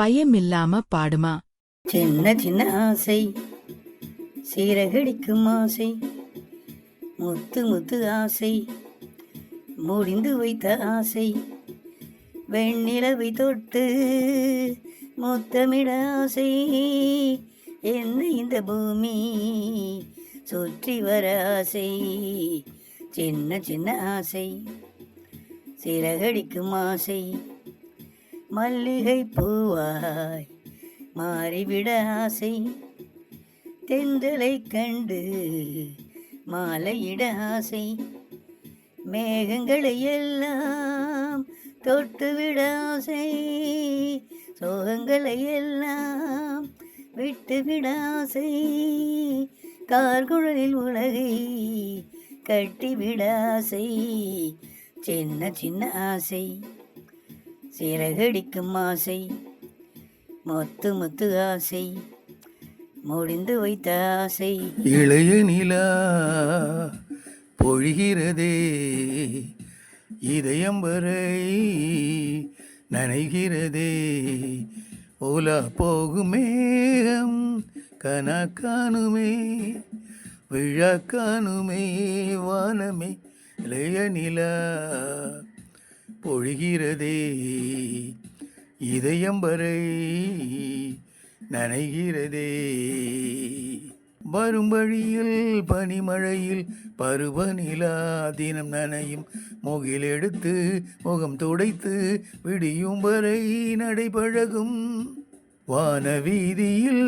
பயமில்லாம பாடுமா? சின்ன சின்ன ஆசை சீரகடிக்கும் ஆசை முத்து முத்து ஆசை முடிந்து வைத்த ஆசை வெண்ணிலவை தொட்டு முத்தமிட ஆசை. என்ன இந்த பூமி சுற்றி வர ஆசை சின்ன சின்ன ஆசை சிறகடிக்கும் ஆசை. மல்லிகை பூவாய் மாறிவிட ஆசை. தென்றலை கண்டு மாலையிட ஆசை. மேகங்களை எல்லாம் தொட்டுவிட ஆசை. சோகங்களை எல்லாம் விட்டுவிட ஆசை. கார்குழலில் உலகை கட்டிவிட ஆசை. சின்ன சின்ன ஆசை. சிறகடிக்கும் ஆசை மொத்து முத்து ஆசை முடிந்து வைத்த ஆசை. இளைய நிலா பொழிகிறதே இதயம் வரை நனைகிறதே. ஓலா போகும் மேகம் கனா காணுமே விழா காணுமே வானமே. இளைய நிலா பொழிகிறதே. இதயம் வரை நனைகிறதே. வரும் வழியில் பனிமழையில் பருவநிலா தினம் நனையும். முகில் எடுத்து முகம் துடைத்து விடியும் வரை நடைபழகும். வானவீதியில்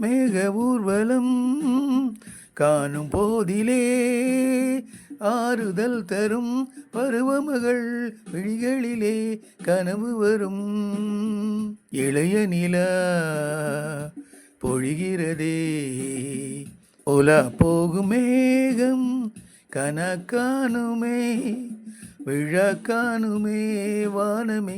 மேக ஊர்வலம் காணும் போதிலே ஆறுதல் தரும் பருவமகள் விழிகளிலே கனவு வரும். இளைய நிலா பொழிகிறதே உலா போகும் மேகம் கனக்கானுமே விழக்கானுமே வானமே.